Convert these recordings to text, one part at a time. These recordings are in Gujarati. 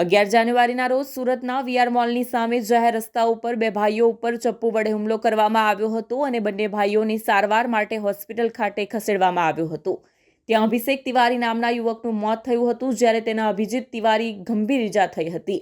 અગિયાર જાન્યુઆરીના રોજ સુરતના વીઆર મોલની સામે જાહેર રસ્તા ઉપર બે ભાઈઓ ઉપર ચપ્પુ વડે હુમલો કરવામાં આવ્યો હતો અને બંને ભાઈઓને સારવાર માટે હોસ્પિટલ ખાતે ખસેડવામાં આવ્યો હતો ત્યાં અભિષેક તિવારી નામના યુવકનું મોત થયું હતું જ્યારે તેના અભિજીત તિવારી ગંભીર ઇજા થઈ હતી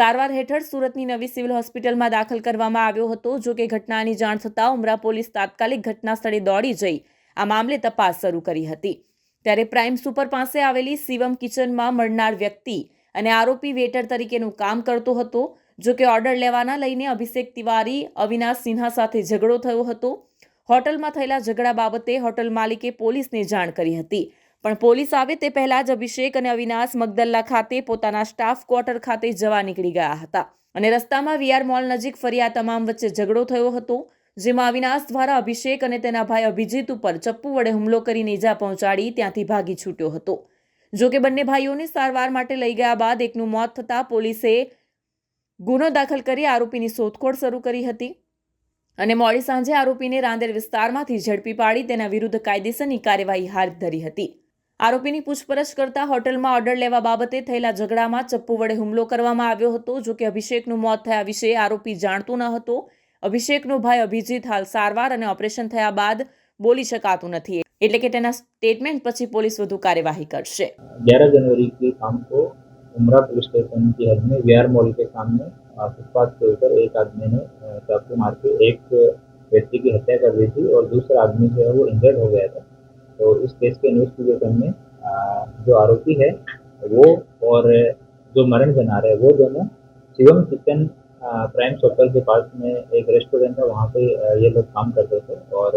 સારવાર હેઠળ સુરતની નવી સિવિલ હોસ્પિટલમાં દાખલ કરવામાં આવ્યો હતો જો કે ઘટનાની જાણ થતાં ઉમરા પોલીસ તાત્કાલિક ઘટના સ્થળે દોડી જઈ આ મામલે તપાસ શરૂ કરી હતી ત્યારે પ્રાઇમ સુપર પાસે આવેલી શિવમ કિચનમાં મળનાર વ્યક્તિ અને આરોપી વેટર તરીકેનું કામ કરતો હતો જો કે ઓર્ડર લેવાના લઈને અભિષેક તિવારી અવિનાશ સિન્હા સાથે ઝઘડો થયો હતો હોટલમાં થયેલા ઝઘડા બાબતે હોટલ માલિકે પોલીસને જાણ કરી હતી પણ પોલીસ આવે તે પહેલાં જ અભિષેક અને અવિનાશ મગદલ્લા ખાતે પોતાના સ્ટાફ ક્વાર્ટર ખાતે જવા નીકળી ગયા હતા અને રસ્તામાં વીઆર મોલ નજીક ફરી આ તમામ વચ્ચે ઝઘડો થયો હતો જેમાં અવિનાશ દ્વારા અભિષેક અને તેના ભાઈ અભિજીત ઉપર ચપ્પુ વડે હુમલો કરીને ઈજા પહોંચાડી ત્યાંથી ભાગી છૂટ્યો હતો જો કે બંને ભાઈઓને સારવાર માટે લઈ ગયા બાદ એકનું મોત થતાં પોલીસે ગુનો દાખલ કરી આરોપીની શોધખોળ શરૂ કરી હતી અને મોડી સાંજે આરોપીને રાંદેર વિસ્તારમાંથી ઝડપી પાડી તેના વિરુદ્ધ કાયદેસરની કાર્યવાહી હાથ ધરી હતી આરોપીની પૂછપરછ કરતા હોટલમાં ઓર્ડર લેવા બાબતે થયેલા ઝઘડામાં ચપ્પુ વડે હુમલો કરવામાં આવ્યો હતો જો કે અભિષેકનું મોત થયા વિશે આરોપી જાણતો ન હતો અભિષેકનો ભાઈ અભિજીત હાલ સારવાર અને ઓપરેશન થયા બાદ બોલી શકાતું નથી इसलिए कि テナ स्टेटमेंट केपछि पुलिस વધુ કાર્યવાહી કરશે 12 જાન્યુઆરી કી કામકો ઉમરા પુષ્પતવન ની હદ મે વેર મોરી કે સામે આતપત્ત કરકર એક આદમી ને તાત્કાલિક એક વ્યક્તિ ની હત્યા કરી દીધી ઓર બીજો આદમી જે હે વો ઇન્જર્ડ હો ગયા થા તો ઇસ કેસ કે ન્યુઝ ઇન્વેસ્ટિગેશન મે જો આરોપી હે વો ઓર જો મરણ જનારે વો જો ના शिवम કિચન પ્રાઇમ સોફર ડિપાર્ટમેન્ટ મે એક રેસ્ટોરન્ટ હે વહા પે યે લોગ કામ કરતે થે ઓર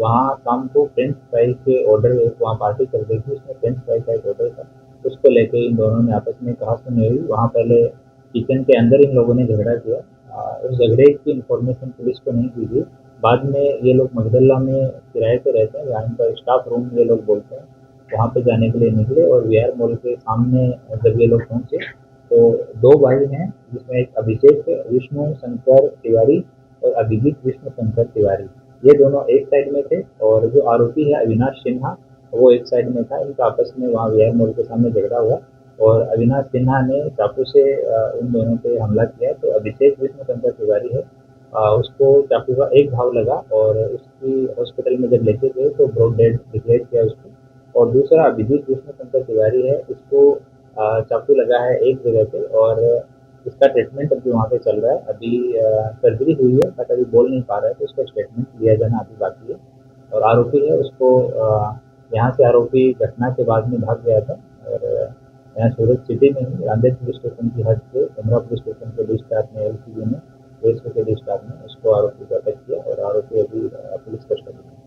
वहाँ शाम को फ्रेंच फ्राइज के ऑर्डर एक वहाँ पार्टी चल रही थी उसमें फ्रेंच फ्राइज का एक ऑर्डर था उसको लेके इन दोनों ने आपस में कहा सुनी हुई वहाँ पहले किचन के अंदर इन लोगों ने झगड़ा किया उस झगड़े की इन्फॉर्मेशन पुलिस को नहीं दी गई बाद में ये लोग मगदल्ला में किराए पर रहते हैं यहाँ पर स्टाफ रूम ये लोग बोलते हैं वहाँ पर जाने के लिए निकले और वी मॉल के सामने जब ये लोग पहुँचे तो दो भाई हैं जिसमें एक अभिषेक विष्णु शंकर तिवारी और अभिजीत विष्णु शंकर तिवारी ये दोनों एक साइड में थे और जो आरोपी है अविनाश सिन्हा वो एक साइड में था इनका आपस में वहाँ विहार मोड़ के सामने झगड़ा हुआ और अविनाश सिन्हा ने चाकू से उन दोनों पे हमला किया तो अभिषेक विष्णुशंकर तिवारी है उसको चाकू का एक भाव लगा और उसकी हॉस्पिटल में जब लेते गए तो ब्रोड डेड डिक्लेयर किया उसको और दूसरा अभिजीत विष्णुशंकर तिवारी है उसको चाकू लगा है एक जगह पे और उसका ट्रीटमेंट अभी वहाँ पे चल रहा है अभी सर्जरी हुई है बट अभी बोल नहीं पा रहा है तो उसका ट्रीटमेंट लिया जाना अभी बाकी है और आरोपी है उसको यहाँ से आरोपी घटना के बाद में भाग गया था और यहाँ सूरत सिटी में ही रामदेव पुलिस स्टेशन की हद से उमरा पुलिस स्टेशन के डिस्टाफ में एल सी में एस के डिस्टाफ में उसको आरोपी को अटैक किया और आरोपी अभी